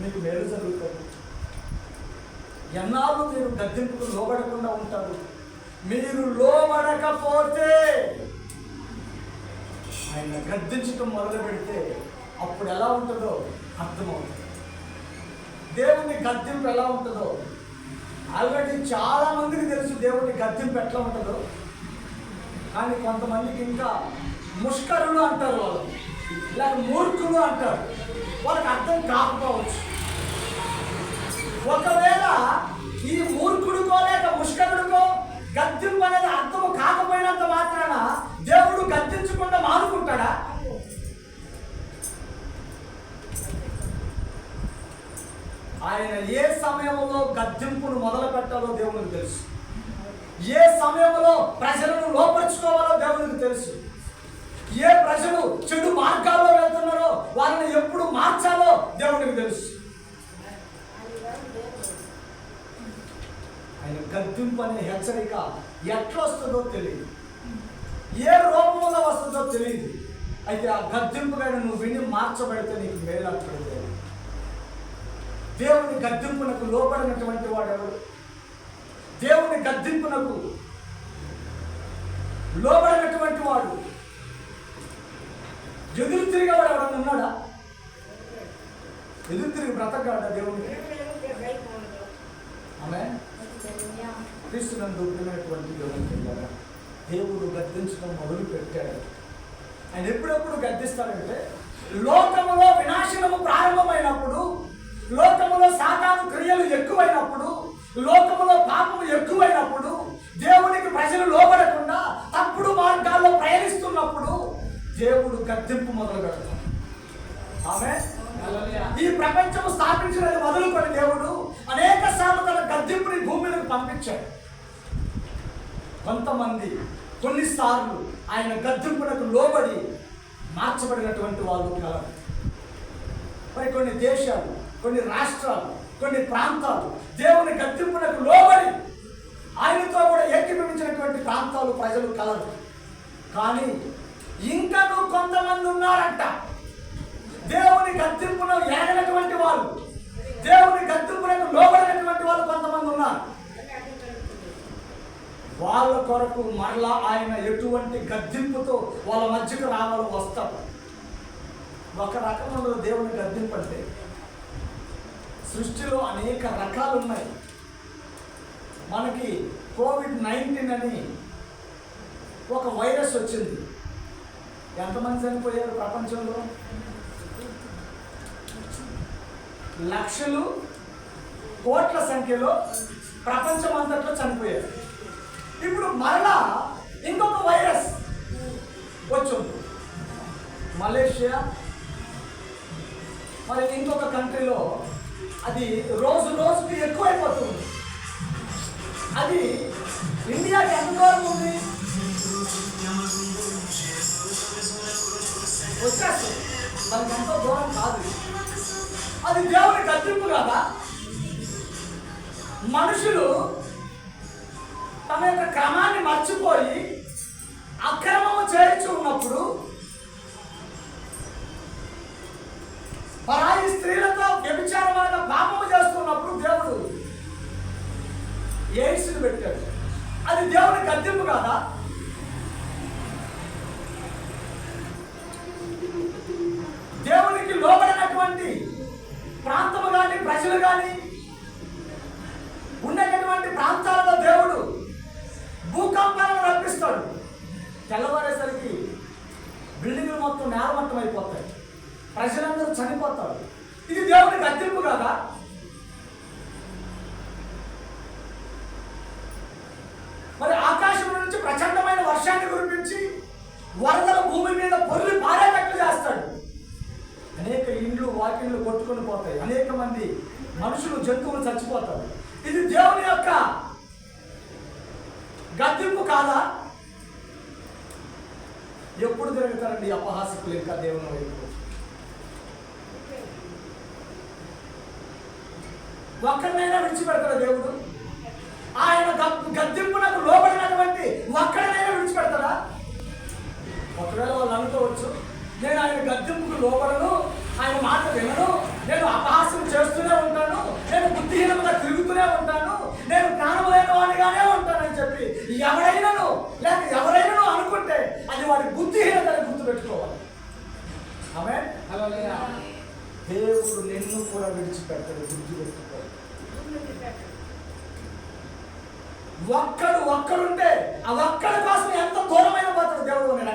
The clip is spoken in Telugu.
మీకు మేలు జరుగుతుంది. ఎన్నాళ్ళు మీరు గద్దెంపుకు లోబడకుండా ఉంటారు? మీరు లోబడకపోతే ఆయన గద్దించడం మొదలు పెడితే అప్పుడు ఎలా ఉంటుందో అర్థమవుతుంది. దేవుని గద్దెంపు ఎలా ఉంటుందో ఆల్రెడీ చాలా మందికి తెలుసు దేవుని గద్దెంపు ఎట్లా ఉంటుందో. కానీ కొంతమందికి ఇంకా ముష్కరులు అంటారు వాళ్ళు. ఇలా మూర్ఖులు అంటారు. వాళ్ళకి అర్థం కాకపోవచ్చు. ఒకవేళ ఈ మూర్ఖుడికో లేక ముష్కరుడికో గద్దింపు అనేది అర్థము కాకపోయినంత మాత్రాన దేవుడు గద్దించకుండా మానుకుంటాడా? ఆయన ఏ సమయంలో గద్దింపును మొదలు పెట్టాలో దేవునికి తెలుసు. ఏ సమయంలో ప్రజలను లోపరుచుకోవాలో దేవునికి తెలుసు. ఏ ప్రజలు చెడు మార్గాల్లో వెళ్తున్నారో వాళ్ళని ఎప్పుడు మార్చాలో దేవునికి తెలుసు. ఆయన గద్దింపు అనే హెచ్చరిక ఎట్లా వస్తుందో తెలియదు. ఏ రూపంలో వస్తుందో తెలియదు. అయితే ఆ గద్దింపు కానీ నువ్వు విని మార్చబడితే నీకు మేలు అక్కడితే దేవుని గద్దింపునకు లోపడినటువంటి వాడెవడు దేవుని గద్దింపునకు లోబడినటువంటి వాడు ఎదురు తిరిగేవాడు ఎవడన్నా ఉన్నాడా? ఎదురు తిరిగి బ్రతకగలడా దేవునికి? ఆమె ఉన్నటువంటి దేవునికి వెళ్ళారా దేవుడు గద్దించడం మొదలు పెట్టాడు ఆయన ఎప్పుడెప్పుడు గద్దిస్తాడంటే లోకములో వినాశనము ప్రారంభమైనప్పుడు లోకములో సాతాను క్రియలు ఎక్కువైనప్పుడు లోకములో పాపము ఎక్కువైనప్పుడు దేవునికి ప్రజలు లోబడకుండా తప్పుడు మార్గాల్లో ప్రయాణిస్తున్నప్పుడు దేవుడు గద్దింపు మొదలు పెడతాడు. ఆమె ఈ ప్రపంచం స్థాపించినది మొదలుకొని దేవుడు సార్లు తన గద్దింపుని పంపించాడు. కొంతమంది కొన్నిసార్లు ఆయన గద్దెంపునకు లోబడి మార్చబడినటువంటి వాళ్ళు కలరు మరి కొన్ని దేశాలు కొన్ని రాష్ట్రాలు కొన్ని ప్రాంతాలు దేవుని గద్దెంపునకు లోబడి ఆయనతో కూడా ఏకీభవించినటువంటి ప్రాంతాలు ప్రజలు కలరు. కానీ ఇంకనూ కొంతమంది ఉన్నారంట దేవుని గద్దింపును ఎరగనటువంటి వాళ్ళు దేవుని గద్దింపునకు లోబడినటువంటి వాళ్ళు కొంతమంది ఉన్నారు వాళ్ళ కొరకు మరలా ఆయన ఎటువంటి గద్దింపుతో వాళ్ళ మధ్యకు రావాలో వస్తారు ఒక రకమైన దేవుని గద్దింపు సృష్టిలో అనేక రకాలు ఉన్నాయి. మనకి కోవిడ్ నైన్టీన్ అని ఒక వైరస్ వచ్చింది. ఎంతమంది చనిపోయారు ప్రపంచంలో? లక్షలు కోట్ల సంఖ్యలో ప్రపంచం అంతట్లో చనిపోయారు. ఇప్పుడు మరలా ఇంకొక వైరస్ వచ్చింది. మలేషియా మరి ఇంకొక కంట్రీలో అది రోజు రోజుకి ఎక్కువైపోతుంది. అది ఇండియాకి ఎంత దూరం ఉంది? వచ్చేస్తుంది. మనకి ఎంతో దూరం కాదు. అది దేవుని గద్దింపు కదా? మనుషులు తమ యొక్క క్రమాన్ని మర్చిపోయి అక్రమము చేర్చి ఉన్నప్పుడు పరాయి స్త్రీలతో వ్యభిచారమైన పాపము చేస్తున్నప్పుడు దేవుడు ఎయిడ్స్ని పెట్టాడు. అది దేవుని గద్దెంపు కాదా? దేవునికి లోబడినటువంటి ప్రాంతము కానీ ప్రజలు కానీ తెల్లవారేసరికి బిల్డింగ్లు మొత్తం నేలమట్టం అయిపోతాయి. ప్రజలందరూ చనిపోతారు. ఇది దేవుని గద్దెంపు కాదా? మరి ఆకాశం నుంచి ప్రచండమైన వర్షాన్ని కురిపించి వరదల భూమి మీద పొర్లి పారేటట్లు చేస్తాడు. అనేక ఇండ్లు వాకిళ్ళు కొట్టుకొని పోతాయి. అనేక మంది మనుషులు జంతువులు చచ్చిపోతారు. ఇది దేవుని యొక్క గద్దెంపు కాదా? ఎప్పుడు తిరుగుతారండి అపహాసికులు ఇంకా దేవుని వైపు? ఒక్కడినైనా విడిచిపెడతాడు దేవుడు ఆయన గ- గద్దెంపునకు లోబడినటువంటి ఒక్కడినైనా విడిచిపెడతాడా ఒకవేళ వాళ్ళు అనుకోవచ్చు నేను ఆయన గద్దెంపుకు లోబడను ఆయన మాట వినను నేను అపహాస్యం చేస్తూ నిన్ను కూడా విడిచిపెట్టడు గుర్తుపెట్టుకో ఒక్కడు ఒక్కడుంటే ఆ ఒక్కడి కోసం ఎంత దూరమైన పోతాడు దేవుడు అని